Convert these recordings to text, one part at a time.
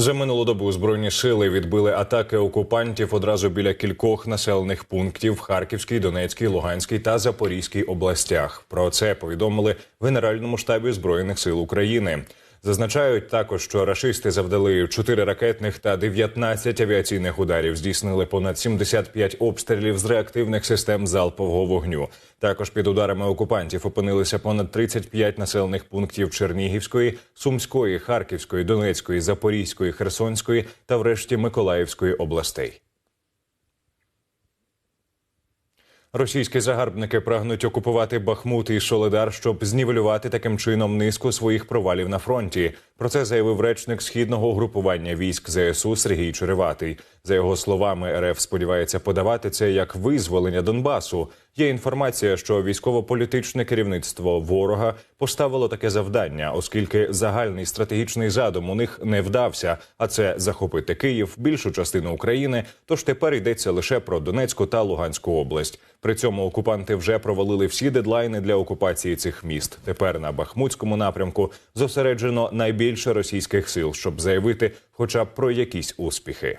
За минулу добу збройні сили відбили атаки окупантів одразу біля кількох населених пунктів в Харківській, Донецькій, Луганській та Запорізькій областях. Про це повідомили в Генеральному штабі збройних сил України. Зазначають також, що рашисти завдали 4 ракетних та 19 авіаційних ударів. Здійснили понад 75 обстрілів з реактивних систем залпового вогню. Також під ударами окупантів опинилися понад 35 населених пунктів Чернігівської, Сумської, Харківської, Донецької, Запорізької, Херсонської та, врешті, Миколаївської областей. Російські загарбники прагнуть окупувати Бахмут і Соледар, щоб знівелювати таким чином низку своїх провалів на фронті. Про це заявив речник східного угрупування військ ЗСУ Сергій Череватий. За його словами, РФ сподівається подавати це як визволення Донбасу. Є інформація, що військово-політичне керівництво ворога поставило таке завдання, оскільки загальний стратегічний задум у них не вдався. А це захопити Київ, більшу частину України. Тож тепер йдеться лише про Донецьку та Луганську область. При цьому окупанти вже провалили всі дедлайни для окупації цих міст. Тепер на Бахмутському напрямку зосереджено найбільше російських сил, щоб заявити, хоча б про якісь успіхи.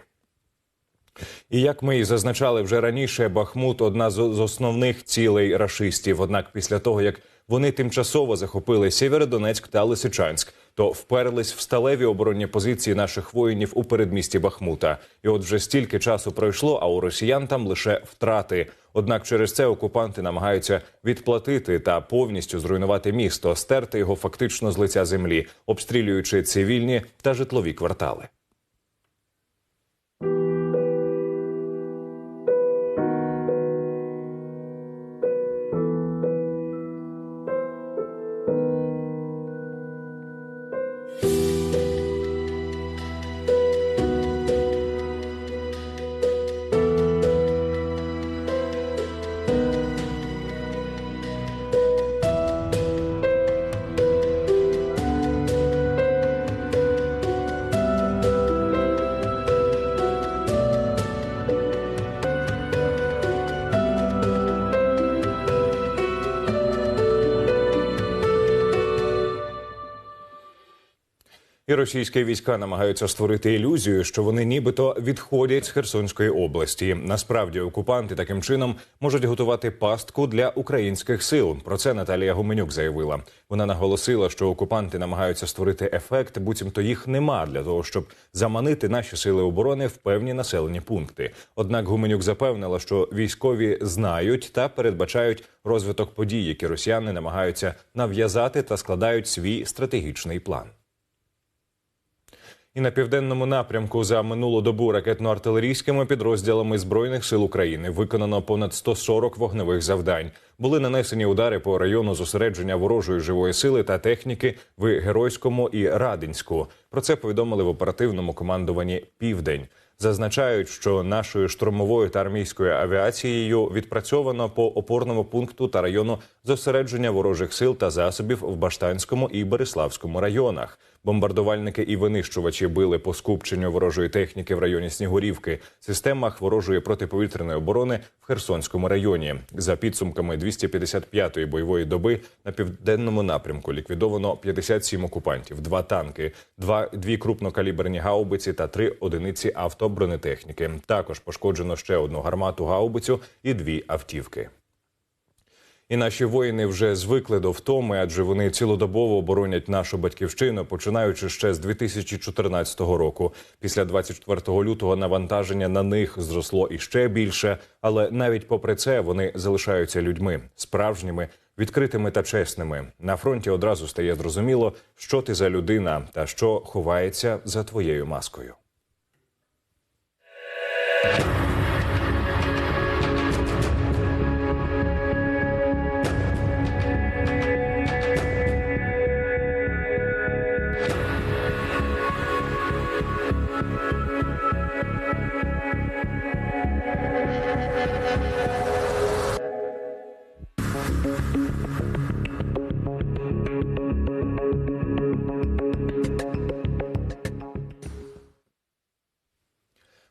І як ми і зазначали вже раніше, Бахмут одна з основних цілей рашистів. Однак, після того як вони тимчасово захопили Сєвєродонецьк та Лисичанськ, то вперлись в сталеві оборонні позиції наших воїнів у передмісті Бахмута. І от вже стільки часу пройшло, а у росіян там лише втрати. Однак через це окупанти намагаються відплатити та повністю зруйнувати місто, стерти його фактично з лиця землі, обстрілюючи цивільні та житлові квартали. І російські війська намагаються створити ілюзію, що вони нібито відходять з Херсонської області. Насправді окупанти таким чином можуть готувати пастку для українських сил. Про це Наталія Гуменюк заявила. Вона наголосила, що окупанти намагаються створити ефект, буцімто їх нема для того, щоб заманити наші сили оборони в певні населені пункти. Однак Гуменюк запевнила, що військові знають та передбачають розвиток подій, які росіяни намагаються нав'язати та складають свій стратегічний план. І на південному напрямку за минулу добу ракетно-артилерійськими підрозділами збройних сил України виконано понад 140 вогневих завдань. Були нанесені удари по району зосередження ворожої живої сили та техніки в Геройському і Радинську. Про це повідомили в оперативному командуванні Південь. Зазначають, що нашою штурмовою та армійською авіацією відпрацьовано по опорному пункту та району зосередження ворожих сил та засобів в Баштанському і Береславському районах. Бомбардувальники і винищувачі били по скупченню ворожої техніки в районі Снігурівки, системах ворожої протиповітряної оборони в Херсонському районі. За підсумками 255-ї бойової доби на південному напрямку ліквідовано 57 окупантів, два танки, два дві крупнокаліберні гаубиці та три одиниці автобронетехніки. Також пошкоджено ще одну гармату гаубицю і дві автівки. І наші воїни вже звикли до втоми, адже вони цілодобово оборонять нашу батьківщину, починаючи ще з 2014 року. Після 24 лютого навантаження на них зросло іще більше, але навіть попри це вони залишаються людьми справжніми, відкритими та чесними. На фронті одразу стає зрозуміло, що ти за людина та що ховається за твоєю маскою.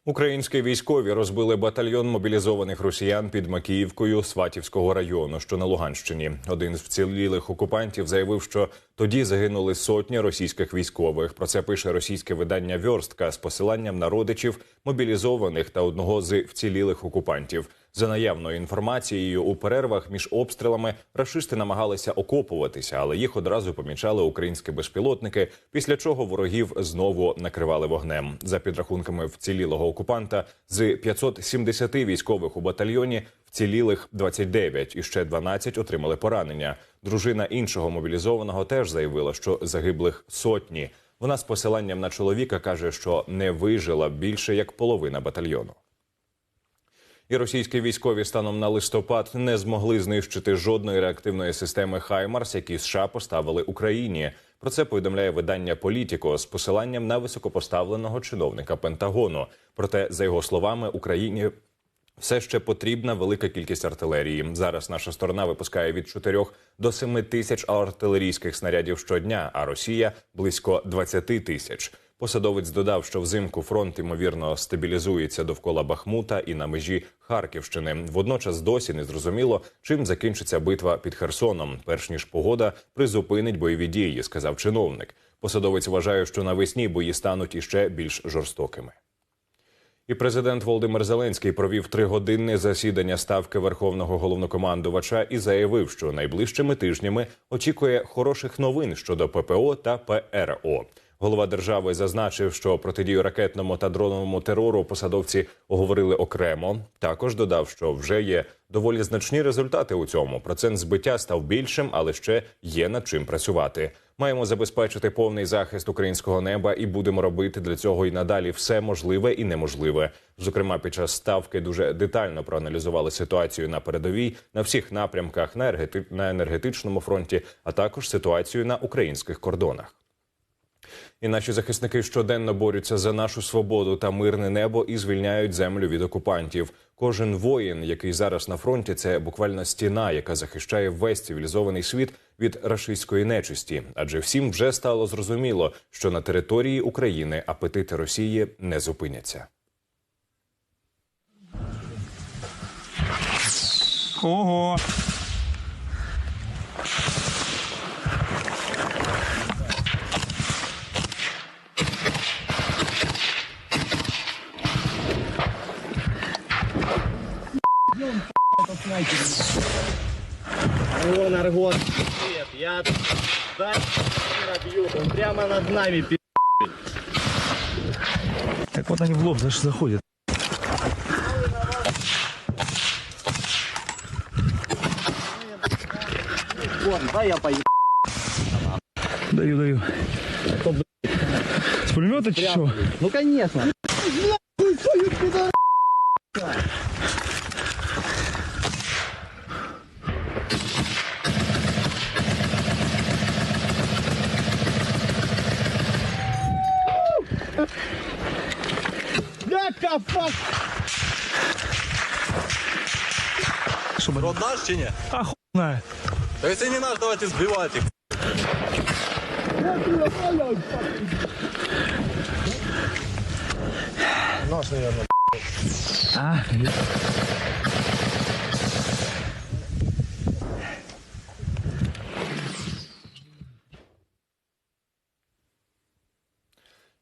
Українські військові розбили батальйон мобілізованих росіян під Макіївкою Сватівського району, що на Луганщині. Один з вцілілих окупантів заявив, що тоді загинули сотні російських військових. Про це пише російське видання Вьорстка з посиланням на родичів мобілізованих та одного з вцілілих окупантів. За наявною інформацією, у перервах між обстрілами рашисти намагалися окопуватися, але їх одразу помічали українські безпілотники. Після чого ворогів знову накривали вогнем. За підрахунками вцілілого окупанта, з 570 військових у батальйоні вцілілих 29 і ще 12 отримали поранення. Дружина іншого мобілізованого теж заявила, що загиблих сотні. Вона з посиланням на чоловіка каже, що не вижила більше як половина батальйону. І російські військові станом на листопад не змогли знищити жодної реактивної системи Хаймарс, які США поставили Україні. Про це повідомляє видання Політіко з посиланням на високопоставленого чиновника Пентагону. Проте, за його словами, Україні все ще потрібна велика кількість артилерії. Зараз наша сторона випускає від 4 до 7 тисяч артилерійських снарядів щодня, а Росія близько 20 тисяч. Посадовець додав, що взимку фронт ймовірно стабілізується довкола Бахмута і на межі Харківщини. Водночас досі не зрозуміло, чим закінчиться битва під Херсоном, перш ніж погода призупинить бойові дії, сказав чиновник. Посадовець вважає, що навесні бої стануть іще більш жорстокими. І президент Володимир Зеленський провів тригодинне засідання ставки верховного головнокомандувача і заявив, що найближчими тижнями очікує хороших новин щодо ППО та ПРО. Голова держави зазначив, що протидію ракетному та дроновому терору посадовці оговорили окремо. Також додав, що вже є доволі значні результати у цьому. Процент збиття став більшим, але ще є над чим працювати. Маємо забезпечити повний захист українського неба і будемо робити для цього і надалі все можливе і неможливе. Зокрема, під час ставки дуже детально проаналізували ситуацію на передовій на всіх напрямках на, енергети... енергетичному фронті, а також ситуацію на українських кордонах. І наші захисники щоденно борються за нашу свободу та мирне небо і звільняють землю від окупантів. Кожен воїн, який зараз на фронті, це буквально стіна, яка захищає весь цивілізований світ від рашистської нечисті. Адже всім вже стало зрозуміло, що на території України апетити Росії не зупиняться. Ого! Аргон, Аргон. Привет, я дальше бьют, он прямо над нами пи***. Так вот они в лоб знаешь, заходят. Вон, да я поеду. Даю, даю. С пулемета чё? Ну конечно. Бляха, фак! Чтобы... Род наш чи ні? А хуй якщо не наш, давайте збивати їх. Нож, наверное. А,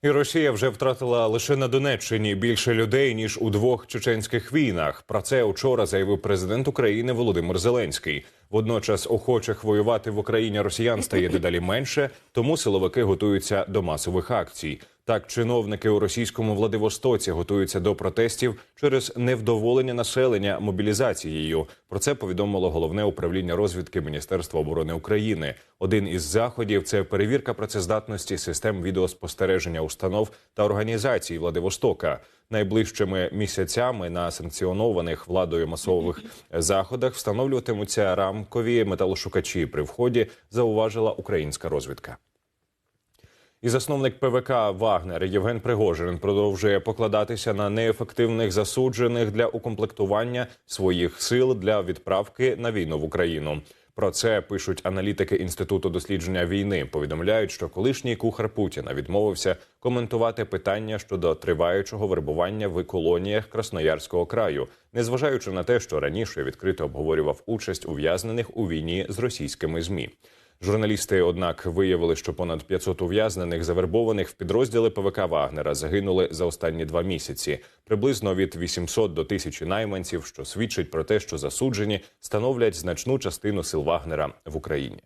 І Росія вже втратила лише на Донеччині більше людей ніж у двох чеченських війнах. Про це учора заявив президент України Володимир Зеленський. Водночас охочих воювати в Україні росіян стає дедалі менше, тому силовики готуються до масових акцій. Так, чиновники у російському Владивостоці готуються до протестів через невдоволення населення мобілізацією. Про це повідомило головне управління розвідки Міністерства оборони України. Один із заходів це перевірка працездатності систем відеоспостереження установ та організацій Владивостока. Найближчими місяцями на санкціонованих владою масових заходах встановлюватимуться рамкові металошукачі при вході. Зауважила українська розвідка. І засновник ПВК Вагнер Євген Пригожин продовжує покладатися на неефективних засуджених для укомплектування своїх сил для відправки на війну в Україну. Про це пишуть аналітики інституту дослідження війни. Повідомляють, що колишній кухар Путіна відмовився коментувати питання щодо триваючого вербування в колоніях Красноярського краю, незважаючи на те, що раніше відкрито обговорював участь ув'язнених у війні з російськими змі. Журналісти, однак, виявили, що понад 500 ув'язнених завербованих в підрозділи ПВК Вагнера загинули за останні два місяці. Приблизно від 800 до 1000 найманців, що свідчить про те, що засуджені становлять значну частину сил Вагнера в Україні.